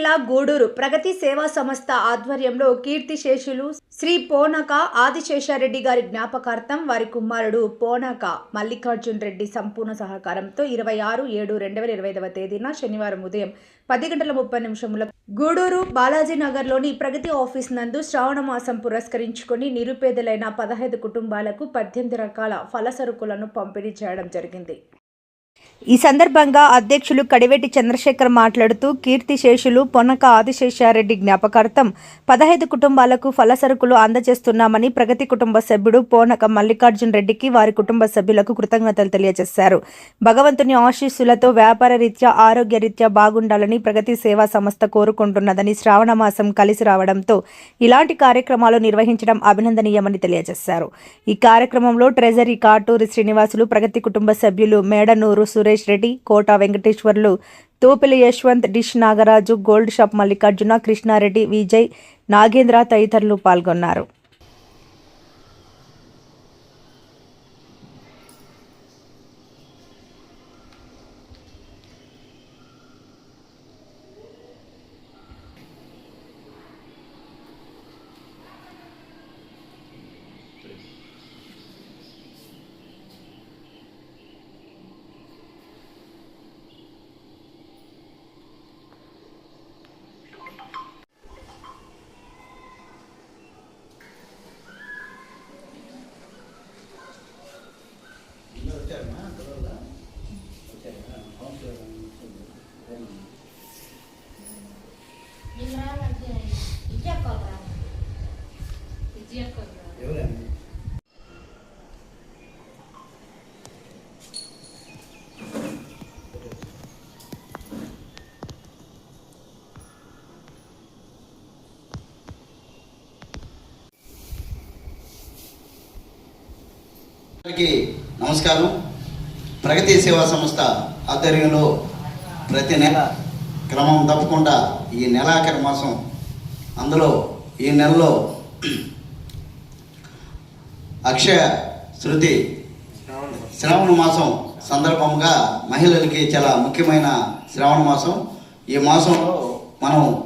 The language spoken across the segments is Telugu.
జిల్లా గూడూరు ప్రగతి సేవా సంస్థ ఆధ్వర్యంలో కీర్తిశేషులు శ్రీ పోనక ఆదిశేషారెడ్డి గారి జ్ఞాపకార్థం వారి కుమారుడు పోనక మల్లికార్జున్ రెడ్డి సంపూర్ణ సహకారంతో ఇరవై ఆరు ఏడు రెండు వేల ఇరవై ఐదవ తేదీన శనివారం ఉదయం పది గంటల ముప్పై నిమిషముల గూడూరు బాలాజీనగర్లోని ప్రగతి ఆఫీస్ నందు శ్రావణ మాసం పురస్కరించుకొని నిరుపేదలైన పదహైదు కుటుంబాలకు పద్దెనిమిది రకాల ఫల సరుకులను పంపిణీ చేయడం జరిగింది. ఈ సందర్భంగా అధ్యక్షులు కడివెట్టి చంద్రశేఖర్ మాట్లాడుతూ కీర్తిశేషులు పొనక ఆదిశేషారెడ్డి జ్ఞాపకార్థం పదహైదు కుటుంబాలకు ఫలసరుకులు అందజేస్తున్నామని ప్రగతి కుటుంబ సభ్యుడు పోనక మల్లికార్జున్ రెడ్డికి వారి కుటుంబ సభ్యులకు కృతజ్ఞతలు తెలియజేశారు. భగవంతుని ఆశీస్సులతో వ్యాపార రీత్యా ఆరోగ్య రీత్యా బాగుండాలని ప్రగతి సేవా సంస్థ కోరుకుంటున్నదని శ్రావణ మాసం కలిసి రావడంతో ఇలాంటి కార్యక్రమాలు నిర్వహించడం అభినందనీయమని తెలియజేశారు. ఈ కార్యక్రమంలో ట్రెజరీ కాటూరి శ్రీనివాసులు ప్రగతి కుటుంబ సభ్యులు Medanuru Suresh Reddy Kota Venkateswarlu Tupili Yashwanth dish Nagaraju gold shop Mallikarjuna Krishnareddy Vijay Nagendra తదితరులు పాల్గొన్నారు. నమస్కారం. ప్రగతి సేవా సంస్థ ఆధ్వర్యంలో ప్రతి నెల క్రమం తప్పకుండా ఈ నెలాఖరి మాసం అందులో ఈ నెలలో అక్షయ శృతి శ్రావణ మాసం సందర్భంగా మహిళలకి చాలా ముఖ్యమైన శ్రావణ మాసం. ఈ మాసంలో మనం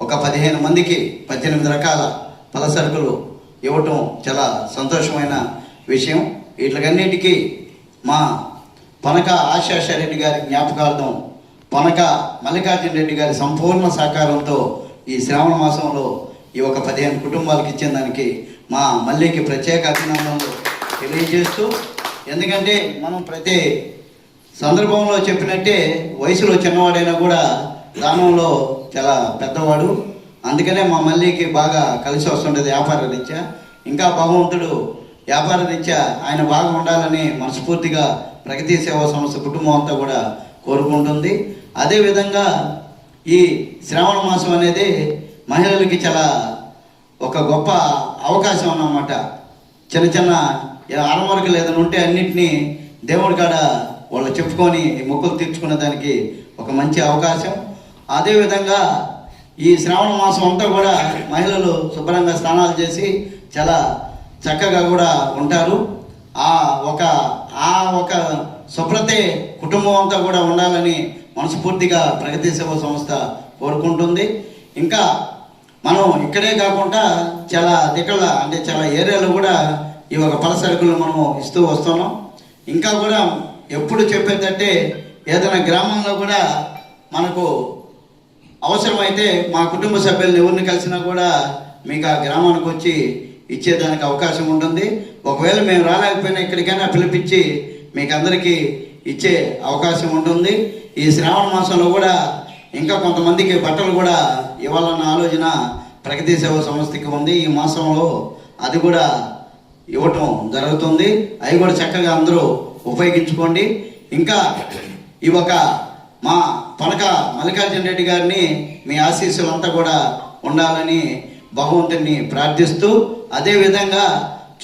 ఒక పదిహేను మందికి పద్దెనిమిది రకాల పలసరుకులు ఇవ్వటం చాలా సంతోషమైన విషయం. వీటికన్నిటికీ మా పనక ఆశాషారెడ్డి గారి జ్ఞాపకార్థం పనక మల్లికార్జున రెడ్డి గారి సంపూర్ణ సహకారంతో ఈ శ్రావణ మాసంలో ఈ ఒక పదిహేను కుటుంబాలకు ఇచ్చిన దానికి మా మల్లికి ప్రత్యేక అభినందనలు తెలియజేస్తూ ఎందుకంటే మనం ప్రతి సందర్భంలో చెప్పినట్టే వయసులో చిన్నవాడైనా కూడా దానంలో చాలా పెద్దవాడు. అందుకనే మా మల్లికి బాగా కలిసి వస్తుండేది వ్యాపార రీత్యా ఇంకా భగవంతుడు వ్యాపార రీత్యా ఆయన బాగా ఉండాలని మనస్ఫూర్తిగా ప్రగతి సేవా సంస్థ కుటుంబం అంతా కూడా కోరుకుంటుంది. అదేవిధంగా ఈ శ్రావణ మాసం అనేది మహిళలకి చాలా ఒక గొప్ప అవకాశం అన్నమాట. చిన్న చిన్న అరమరకలు ఏదైనా ఉంటే అన్నింటినీ దేవుడి కాడ వాళ్ళు చెప్పుకొని మొక్కులు తీర్చుకునే దానికి ఒక మంచి అవకాశం. అదేవిధంగా ఈ శ్రావణ మాసం అంతా కూడా మహిళలు శుభ్రంగా స్నానాలు చేసి చాలా చక్కగా కూడా ఉంటారు. ఆ ఒక ఆ ఒక శుభ్రతే కుటుంబం అంతా కూడా ఉండాలని మనస్ఫూర్తిగా ప్రగతి సేవ సంస్థ కోరుకుంటుంది. ఇంకా మనం ఇక్కడే కాకుండా చాలా దిక్కల అంటే చాలా ఏరియాలో కూడా ఈ ఒక పలసరుకులు మనం ఇస్తూ వస్తున్నాం. ఇంకా కూడా ఎప్పుడు చెప్పేదంటే ఏదైనా గ్రామంలో కూడా మనకు అవసరమైతే మా కుటుంబ సభ్యులను ఎవరిని కలిసినా కూడా మీకు ఆ గ్రామానికి వచ్చి ఇచ్చేదానికి అవకాశం ఉంటుంది. ఒకవేళ మేము రాలేకపోయినా ఎక్కడికైనా పిలిపించి మీకు అందరికీ ఇచ్చే అవకాశం ఉంటుంది. ఈ శ్రావణ మాసంలో కూడా ఇంకా కొంతమందికి బట్టలు కూడా ఇవ్వాలన్న ఆలోచన ప్రగతి సేవ సంస్థకి ఉంది. ఈ మాసంలో అది కూడా ఇవ్వటం జరుగుతుంది. అవి కూడా చక్కగా అందరూ ఉపయోగించుకోండి. ఇంకా ఈ ఒక మా పనక మల్లికార్జున రెడ్డి గారిని మీ ఆశీస్సులంతా కూడా ఉండాలని భగవంతుని ప్రార్థిస్తూ అదేవిధంగా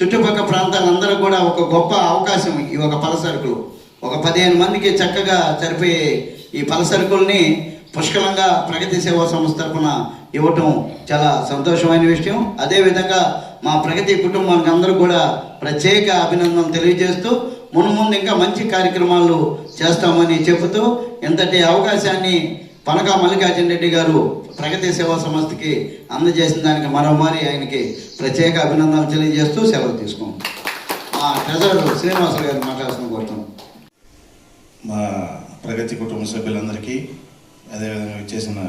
చుట్టుపక్కల ప్రాంతాలందరూ కూడా ఒక గొప్ప అవకాశం ఈ ఒక పలసరుకులు ఒక పదిహేను మందికి చక్కగా సరిపోయే ఈ పలసరుకుల్ని పుష్కలంగా ప్రగతి సేవా సంస్థ తరఫున ఇవ్వటం చాలా సంతోషమైన విషయం. అదేవిధంగా మా ప్రగతి కుటుంబానికి అందరూ కూడా ప్రత్యేక అభినందనలు తెలియజేస్తూ మున్ముందు ఇంకా మంచి కార్యక్రమాలు చేస్తామని చెబుతూ ఇంతటి అవకాశాన్ని పనక మల్లికార్జున రెడ్డి గారు ప్రగతి సేవా సంస్థకి అందజేసిన దానికి మరోమారి ఆయనకి ప్రత్యేక అభినందనలు తెలియజేస్తూ సెలవు తీసుకున్నాం మా ట్రెజరర్ శ్రీనివాసరావు గారిని మాట్లాడుతున్న కోరుతున్నాం మా ప్రగతి కుటుంబ సభ్యులందరికీ అదేవిధంగా వచ్చేసిన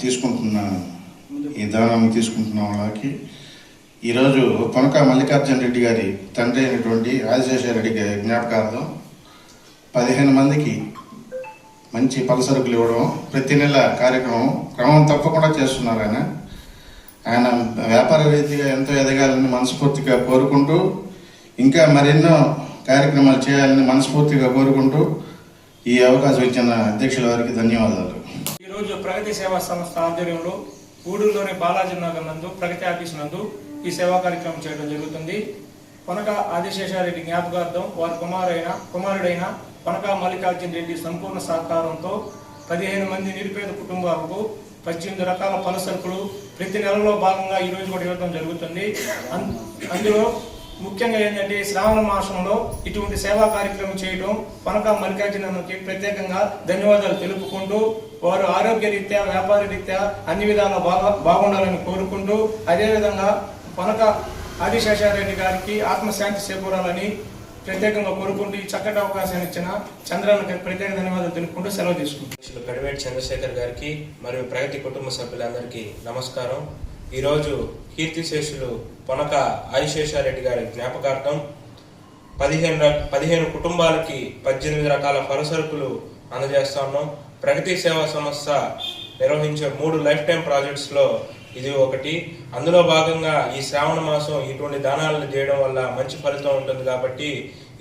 తీసుకుంటున్న ఈ దానం తీసుకుంటున్న వాళ్ళకి ఈరోజు కొనక మల్లికార్జున రెడ్డి గారి తండ్రి అయినటువంటి రాజశేఖర రెడ్డి గారి జ్ఞాపకార్థం పదిహేను మందికి మంచి పలసరుకులు ఇవ్వడం ప్రతి నెల కార్యక్రమం క్రమం తప్పకుండా చేస్తున్నారు ఆయన. ఆయన వ్యాపార రీతిగా ఎంతో ఎదగాలని మనస్ఫూర్తిగా కోరుకుంటూ ఇంకా మరెన్నో కార్యక్రమాలు చేయాలని మనస్ఫూర్తిగా కోరుకుంటూ ఈ అవకాశం ఇచ్చిన అధ్యక్షుల వారికి ధన్యవాదాలు. ఈరోజు ప్రగతి సేవా సంస్థ ఆధ్వర్యంలో ఊడూరులోని బాలాజీ నగర్ నందు ప్రగతి ఆఫీస్ నందు ఈ సేవా కార్యక్రమం చేయడం జరుగుతుంది. కొనక ఆదిశేషారెడ్డి జ్ఞాపకార్థం వారి కుమారుడైన కుమారుడైన పనకా మల్లికార్జున రెడ్డి సంపూర్ణ సహకారంతో పదిహేను మంది నిరుపేద కుటుంబాలకు పద్దెనిమిది రకాల పల సరుకులు ప్రతి నెలలో భాగంగా ఈరోజు కూడా ఇవ్వడం జరుగుతుంది. అన్- అందులో ముఖ్యంగా ఏంటంటే శ్రావణ మాసంలో ఇటువంటి సేవా కార్యక్రమం చేయడం పనక మల్లికార్జునకి ప్రత్యేకంగా ధన్యవాదాలు తెలుపుకుంటూ వారు ఆరోగ్య రీత్యా వ్యాపార రీత్యా అన్ని విధాల బాగా బాగుండాలని కోరుకుంటూ అదేవిధంగా పనక ఆదిశేషారెడ్డి గారికి ఆత్మశాంతి చేకూరాలని ప్రత్యేకంగా కోరుకుంటూ ఈ చక్కటి అవకాశాన్ని ఇచ్చిన చంద్రానికి ప్రత్యేక ధన్యవాదాలు తెలుపుకుంటూ సెలవు తీసుకుంటాం అధ్యక్షులు కడివేటి చంద్రశేఖర్ గారికి మరియు ప్రగతి కుటుంబ సభ్యులందరికీ నమస్కారం. ఈరోజు కీర్తిశేషులు పొనక ఆదిశేషారెడ్డి గారి జ్ఞాపకార్థం పదిహేను పదిహేను కుటుంబాలకి పద్దెనిమిది రకాల ఫలసరుకులు అందజేస్తా ఉన్నాం. ప్రగతి సేవా సంస్థ నిర్వహించే మూడు లైఫ్ టైం ప్రాజెక్ట్స్లో ఇది ఒకటి. అందులో భాగంగా ఈ శ్రావణ మాసం ఇటువంటి దానాలను చేయడం వల్ల మంచి ఫలితం ఉంటుంది కాబట్టి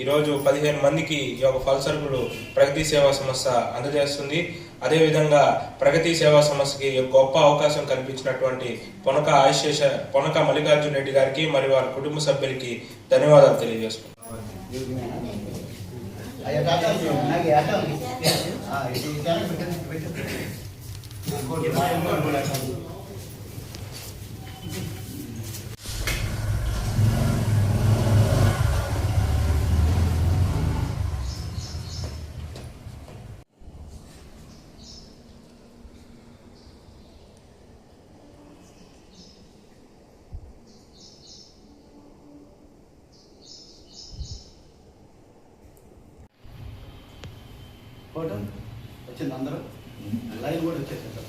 ఈరోజు పదిహేను మందికి ఈ యొక్క ఫలసరుకులు ప్రగతి సేవా సంస్థ అందజేస్తుంది. అదేవిధంగా ప్రగతి సేవా సంస్థకి గొప్ప అవకాశం కల్పించినటువంటి పొనక ఆశేష పొనక మల్లికార్జున రెడ్డి గారికి మరియు వారి కుటుంబ సభ్యులకి ధన్యవాదాలు తెలియజేస్తున్నాను ఫోటో వచ్చింది అందరూ. లైవ్ కూడా వచ్చేసింది సార్.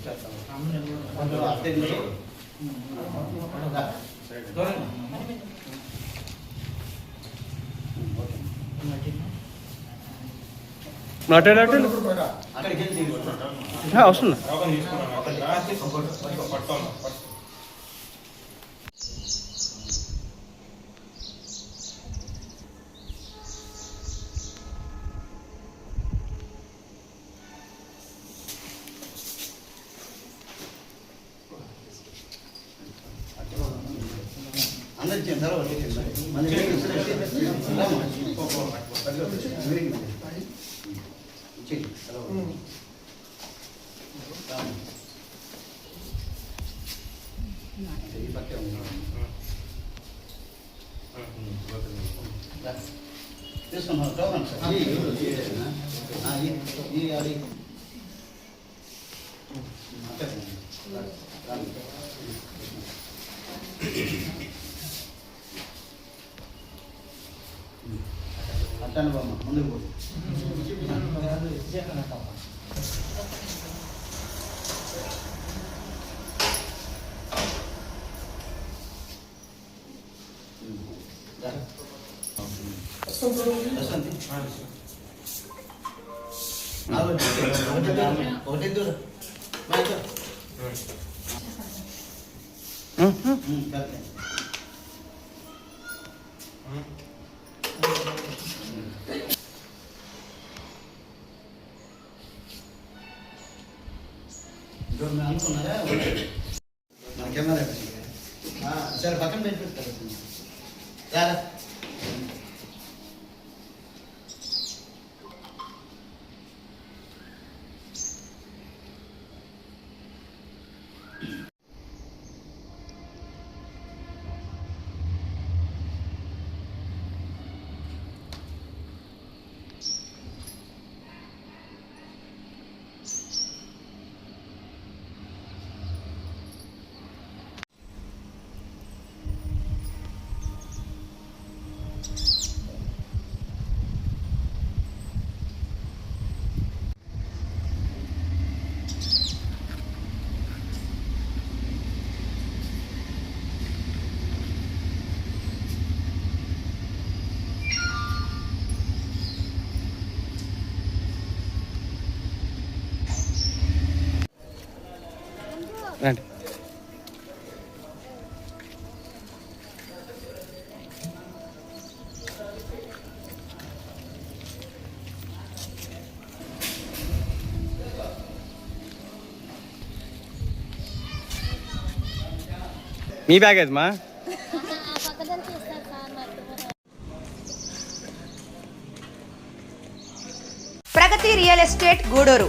వస్తుందా రామ్మా. ఈ పక్కే ఉంది. రా. తీసుకున్నాం చూడండి సార్ ఈ, ఈ, ఆ, ఈ, ఈ, అది వసంతి. నాలుగు. ఒకటి దూరం. ఒకటి దూరం. మా ఇద్దరు. ఉమ్, కరెక్టే. ఇప్పుడు మీరు అనుకున్నారా రండి. మీ బ్యాగ్ ఏదమ్మా? Pragathi real estate Guduru.